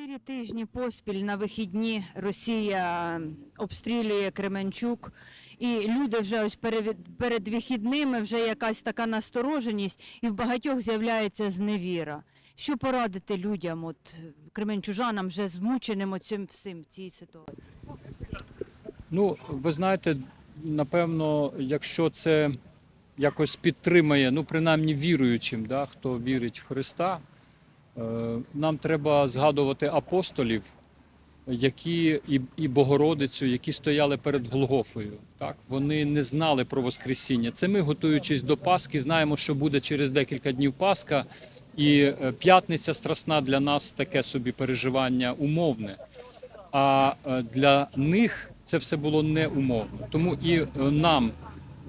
Чотири тижні поспіль на вихідні Росія обстрілює Кременчук, і люди вже ось перед, вихідними вже якась така настороженість, і в багатьох з'являється зневіра. Що порадити людям, от кременчужанам, вже змученим цим всім в цій ситуації? Ну, ви знаєте, напевно, якщо це якось підтримає, ну, принаймні віруючим, да, хто вірить в Христа, е, нам треба згадувати апостолів, які і, і Богородицю, які стояли перед Голгофою. Так? Вони не знали про Воскресіння. Це ми, готуючись до Пасхи, знаємо, що буде через декілька днів Пасха, і е, п'ятниця страсна для нас таке собі переживання умовне. А е, для них це все було неумовно. Тому і е, нам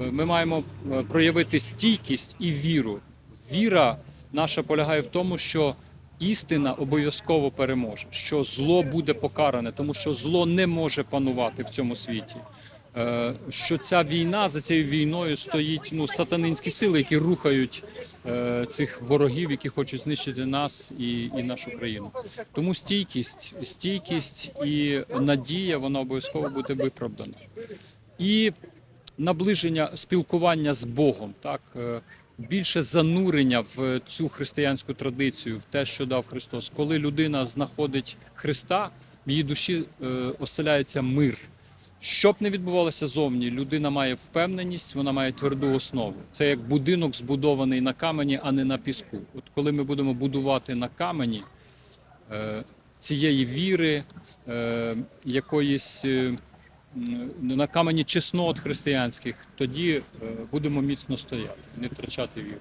е, ми маємо е, проявити стійкість і віру. Віра наша полягає в тому, що істина обов'язково переможе, що зло буде покаране, тому що зло не може панувати в цьому світі. Е, Що ця війна за цією війною стоїть ну сатанинські сили, які рухають е, цих ворогів, які хочуть знищити нас і, і нашу країну. Тому стійкість, стійкість і надія вона обов'язково буде виправдана. І наближення спілкування з Богом, так е, більше занурення в цю християнську традицію, в те, що дав Христос. Коли людина знаходить Христа, в її душі е, оселяється мир. Що б не відбувалося зовні, людина має впевненість, вона має тверду основу. Це як будинок збудований на камені, а не на піску. От коли ми будемо будувати на камені е, цієї віри, е, якоїсь на камені чеснот християнських, тоді е, будемо міцно стояти, не втрачати віру.